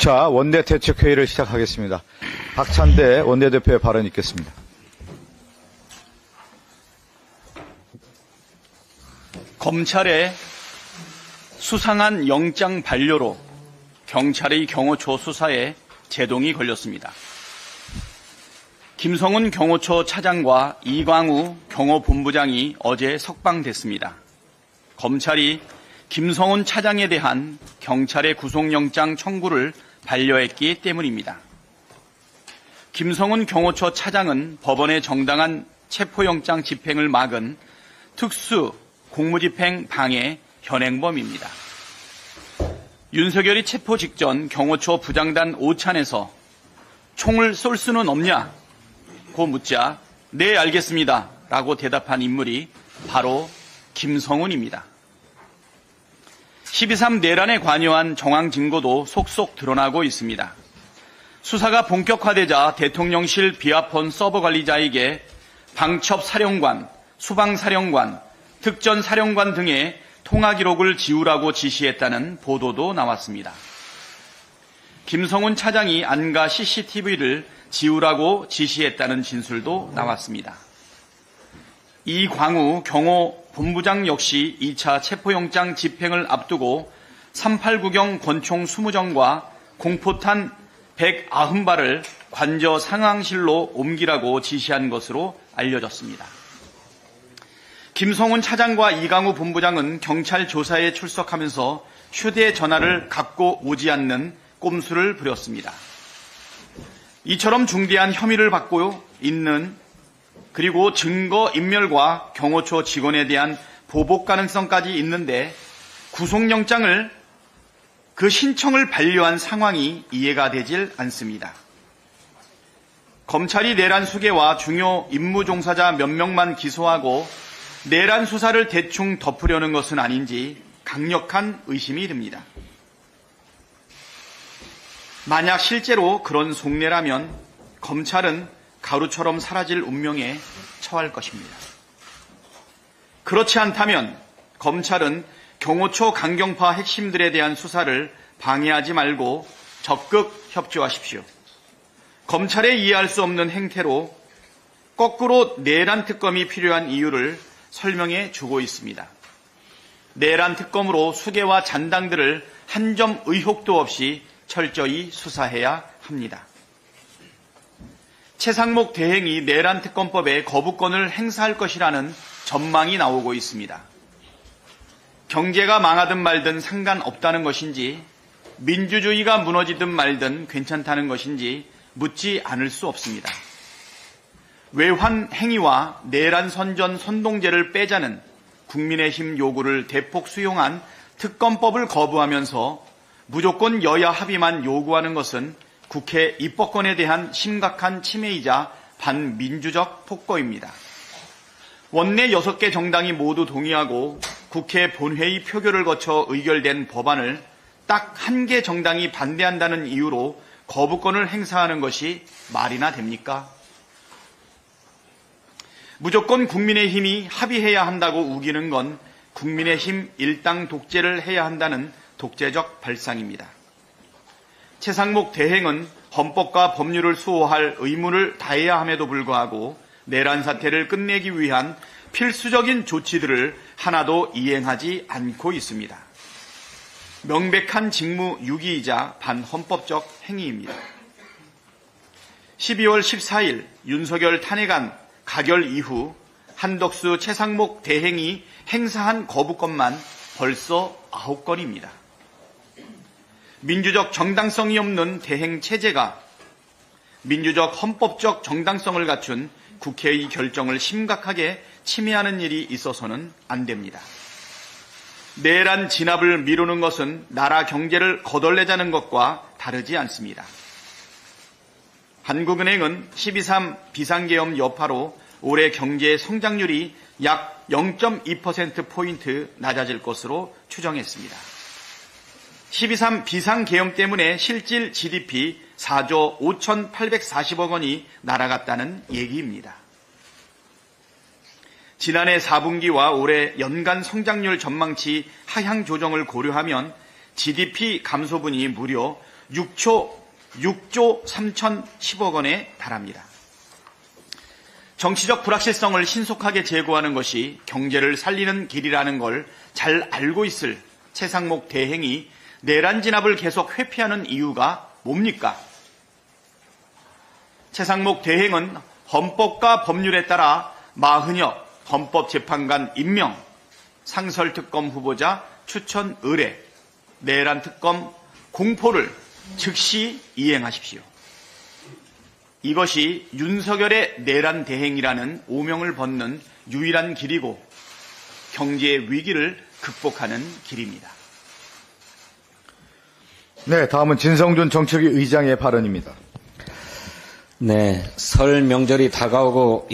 자, 원내 대책회의를 시작하겠습니다. 박찬대 원내대표의 발언 있겠습니다. 검찰의 수상한 영장 반려로 경찰의 경호처 수사에 제동이 걸렸습니다. 김성훈 경호처 차장과 이광우 경호본부장이 어제 석방됐습니다. 검찰이 김성훈 차장에 대한 경찰의 구속영장 청구를 반려했기 때문입니다. 김성훈 경호처 차장은 법원의 정당한 체포영장 집행을 막은 특수 공무집행 방해 현행범입니다. 윤석열이 체포 직전 경호처 부장단 오찬에서 총을 쏠 수는 없냐? 고 묻자 네 알겠습니다. 라고 대답한 인물이 바로 김성훈입니다. 12.3 내란에 관여한 정황 증거도 속속 드러나고 있습니다. 수사가 본격화되자 대통령실 비아폰 서버 관리자에게 방첩 사령관, 수방 사령관, 특전 사령관 등의 통화 기록을 지우라고 지시했다는 보도도 나왔습니다. 김성훈 차장이 안가 CCTV를 지우라고 지시했다는 진술도 나왔습니다. 이광우 경호 본부장 역시 2차 체포영장 집행을 앞두고 389경 권총 20정과 공포탄 190발을 관저 상황실로 옮기라고 지시한 것으로 알려졌습니다. 김성훈 차장과 이강우 본부장은 경찰 조사에 출석하면서 휴대전화를 갖고 오지 않는 꼼수를 부렸습니다. 이처럼 중대한 혐의를 받고 있는 그리고 증거 인멸과 경호처 직원에 대한 보복 가능성까지 있는데 구속영장을 그 신청을 반려한 상황이 이해가 되질 않습니다. 검찰이 내란 수계와 중요 임무 종사자 몇 명만 기소하고 내란 수사를 대충 덮으려는 것은 아닌지 강력한 의심이 듭니다. 만약 실제로 그런 속내라면 검찰은 가루처럼 사라질 운명에 처할 것입니다. 그렇지 않다면 검찰은 경호처 강경파 핵심들에 대한 수사를 방해하지 말고 적극 협조하십시오. 검찰의 이해할 수 없는 행태로 거꾸로 내란 특검이 필요한 이유를 설명해 주고 있습니다. 내란 특검으로 수계와 잔당들을 한 점 의혹도 없이 철저히 수사해야 합니다. 최상목 대행이 내란 특검법에 거부권을 행사할 것이라는 전망이 나오고 있습니다. 경제가 망하든 말든 상관없다는 것인지 민주주의가 무너지든 말든 괜찮다는 것인지 묻지 않을 수 없습니다. 외환 행위와 내란 선전 선동제를 빼자는 국민의힘 요구를 대폭 수용한 특검법을 거부하면서 무조건 여야 합의만 요구하는 것은 국회 입법권에 대한 심각한 침해이자 반민주적 폭거입니다. 원내 6개 정당이 모두 동의하고 국회 본회의 표결을 거쳐 의결된 법안을 딱 한 개 정당이 반대한다는 이유로 거부권을 행사하는 것이 말이나 됩니까? 무조건 국민의힘이 합의해야 한다고 우기는 건 국민의힘 일당 독재를 해야 한다는 독재적 발상입니다. 최상목 대행은 헌법과 법률을 수호할 의무를 다해야 함에도 불구하고 내란 사태를 끝내기 위한 필수적인 조치들을 하나도 이행하지 않고 있습니다. 명백한 직무 유기이자 반헌법적 행위입니다. 12월 14일 윤석열 탄핵안 가결 이후 한덕수 최상목 대행이 행사한 거부권만 벌써 9건입니다. 민주적 정당성이 없는 대행 체제가 민주적 헌법적 정당성을 갖춘 국회의 결정을 심각하게 침해하는 일이 있어서는 안 됩니다. 내란 진압을 미루는 것은 나라 경제를 거덜내자는 것과 다르지 않습니다. 한국은행은 12.3 비상계엄 여파로 올해 경제 성장률이 약 0.2%포인트 낮아질 것으로 추정했습니다. 12.3 비상계엄 때문에 실질 GDP 4조 5,840억 원이 날아갔다는 얘기입니다. 지난해 4분기와 올해 연간 성장률 전망치 하향 조정을 고려하면 GDP 감소분이 무려 6초, 6조 3,010억 원에 달합니다. 정치적 불확실성을 신속하게 제거하는 것이 경제를 살리는 길이라는 걸 잘 알고 있을 최상목 대행이 내란 진압을 계속 회피하는 이유가 뭡니까? 최상목 대행은 헌법과 법률에 따라 마흔여 헌법재판관 임명, 상설특검 후보자 추천 의뢰, 내란 특검 공포를 즉시 이행하십시오. 이것이 윤석열의 내란 대행이라는 오명을 벗는 유일한 길이고 경제의 위기를 극복하는 길입니다. 네, 다음은 진성준 정책위 의장의 발언입니다. 네, 설 명절이 다가오고